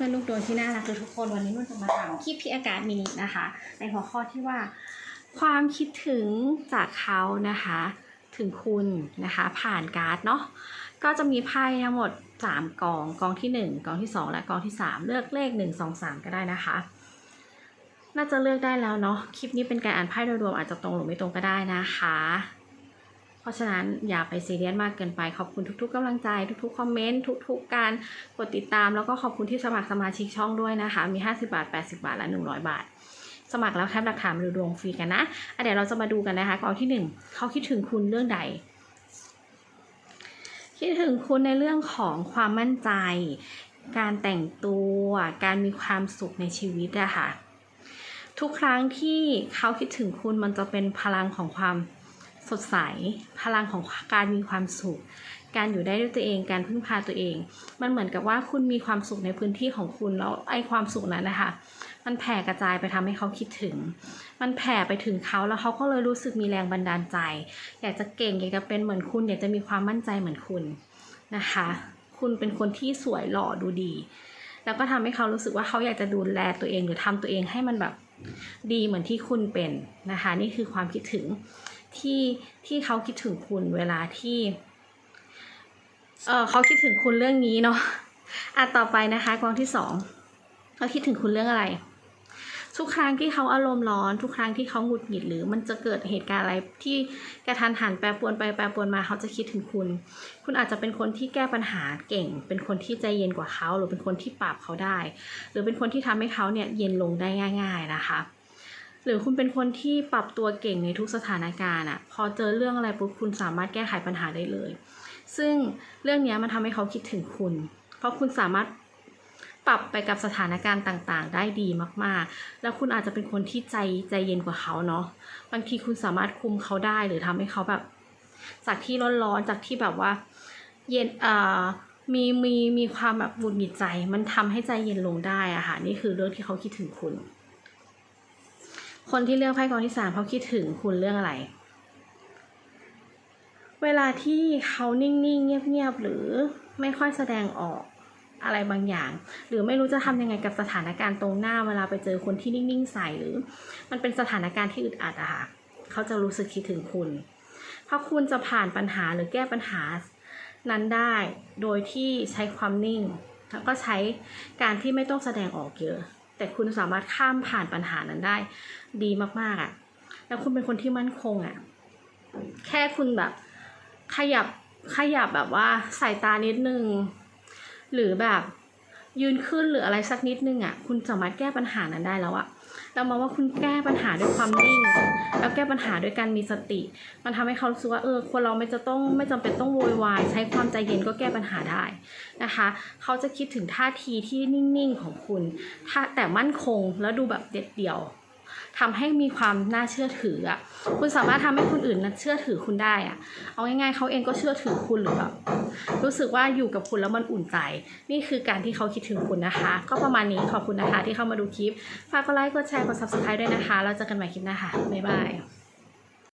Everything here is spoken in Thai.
ื่อน่ารักเลยทุกคนวันนี้นุ่นจะมาถามคลิปพี่อากาศมินินะคะ ในหัวข้อที่ว่า ความคิดถึงจากเขานะคะ ถึงคุณนะคะ ผ่านการ์ดเนาะก็จะมีไพ่ทั้งหมด 3กองกองที่ 1กองที่ 2 และกองที่ 3 เลือกเลข 1 2 3 ก็ได้นะคะ น่าจะเลือกได้แล้วเนาะคลิปนี้เป็นการอ่านไพ่โดยรวมอาจจะตรงหรือไม่ตรงก็ได้นะคะ เพราะฉะนั้นอย่าไปซีเรียสมากเกินไป ขอบคุณทุกๆกำลังใจ ทุกๆคอมเมนต์ทุกๆการกดติดตาม แล้วก็ขอบคุณที่สมัครสมาชิกช่องด้วยนะคะ มี 50 บาท 80 บาท และ 100 บาท สมัครแล้วแคปหลักฐานมาดูดวงฟรีกันนะะเดี๋ยวเราจะมาดูกันนะคะกองที่หนึ่งเขาคิดถึงคุณเรื่องใดคิดถึงคุณในเรื่องของความมั่นใจ การแต่งตัว การมีความสุขในชีวิตอะค่ะ ทุกครั้งที่เขาคิดถึงคุณมันจะเป็นพลังของความ สดใส พลังของการมีความสุข การอยู่ได้ด้วยตัวเอง การพึ่งพาตัวเอง มันเหมือนกับว่าคุณมีความสุขในพื้นที่ของคุณแล้วไอ้ความสุขนั้นนะคะมันแผ่กระจายไปทำให้เขาคิดถึง มันแผ่ไปถึงเขาแล้วเขาก็เลยรู้สึกมีแรงบันดาลใจ อยากจะเก่งอยากจะเป็นเหมือนคุณ อยากจะมีความมั่นใจเหมือนคุณนะคะ คุณเป็นคนที่สวยหล่อดูดี แล้วก็ทำให้เขารู้สึกว่าเขาอยากจะดูแลตัวเองหรือทำตัวเองให้มันแบบดีเหมือนที่คุณเป็นนะคะ นี่คือความคิดถึง ที่ที่เขาคิดถึงคุณเวลาที่เออเขาคิดถึงคุณเรื่องนี้เนาะอะต่อไปนะคะกองที่สองเขาคิดถึงคุณเรื่องอะไร ทุกครั้งที่เขาอารมณ์ร้อน ทุกครั้งที่เขาหงุดหงิดหรือมันจะเกิดเหตุการณ์อะไรที่กระทันหันแปรปรวนไปแปรปรวนมาเขาจะคิดถึงคุณ คุณอาจจะเป็นคนที่แก้ปัญหาเก่ง เป็นคนที่ใจเย็นกว่าเขา หรือเป็นคนที่ปรับเขาได้ หรือเป็นคนที่ทำให้เขาเนี่ยเย็นลงได้ง่าย ๆนะคะ หรือคุณเป็นคนที่ปรับตัวเก่งในทุกสถานการณ์อะพอเจอเรื่องอะไรปุ๊บคุณสามารถแก้ไขปัญหาได้เลย ซึ่งเรื่องนี้มันทำให้เขาคิดถึงคุณ เพราะคุณสามารถปรับไปกับสถานการณ์ต่างๆ ได้ดีมากๆ แล้วคุณอาจจะเป็นคนที่ใจใจเย็นกว่าเขาเนาะบางทีคุณสามารถคุมเขาได้หรือทำให้เขาแบบ จากที่ร้อนๆจากที่แบบว่า เย็นเอ่อมีมีมีความแบบหงุดหงิดใจ มันทำให้ใจเย็นลงได้อะค่ะนี่คือเรื่องที่เขาคิดถึงคุณ คนที่เลือกไพ่กองที่สามเขาคิดถึงคุณเรื่องอะไร เวลาที่เขานิ่งๆเงียบๆหรือไม่ค่อยแสดงออกอะไรบางอย่าง หรือไม่รู้จะทำยังไงกับสถานการณ์ตรงหน้าเวลาไปเจอคนที่นิ่งๆใส่หรือ มันเป็นสถานการณ์ที่อึดอัดอะค่ะเขาจะรู้สึกคิดถึงคุณ เพราะคุณจะผ่านปัญหาหรือแก้ปัญหานั้นได้โดยที่ใช้ความนิ่ง แล้วก็ใช้การที่ไม่ต้องแสดงออกเยอะ แต่คุณสามารถข้ามผ่านปัญหานั้นได้ ดีมากๆอะแล้วคุณเป็นคนที่มั่นคงอะ แค่คุณแบบ ขยับขยับแบบว่าสายตานิดนึง หรือแบบ ยืนขึ้นหรืออะไรสักนิดนึงอะ คุณสามารถแก้ปัญหานั้นได้แล้วอะเรามองว่าคุณแก้ปัญหาด้วยความนิ่ง แล้วแก้ปัญหาด้วยการมีสติ มันทำให้เขารู้สึกว่าเออคนเราไม่จะต้องไม่จำเป็นต้องโวยวายใช้ความใจเย็นก็แก้ปัญหาได้นะคะ เขาจะคิดถึงท่าทีที่นิ่งๆของคุณถ้าแต่มั่นคงแล้วดูแบบเด็ดเดี่ยว ทำให้มีความน่าเชื่อถืออะคุณสามารถทำให้คนอื่นน่ะเชื่อถือคุณได้อะเอาง่ายๆเขาเองก็เชื่อถือคุณหรือแบบรู้สึกว่าอยู่กับคุณแล้วมันอุ่นใจ นี่คือการที่เขาคิดถึงคุณนะคะ ก็ประมาณนี้ขอบคุณนะคะที่เข้ามาดูคลิปฝากกดไลค์กดแชร์กดซับสไครต์ด้วยนะคะเราจะกันใหม่คลิปหน้าค่ะบ๊ายบาย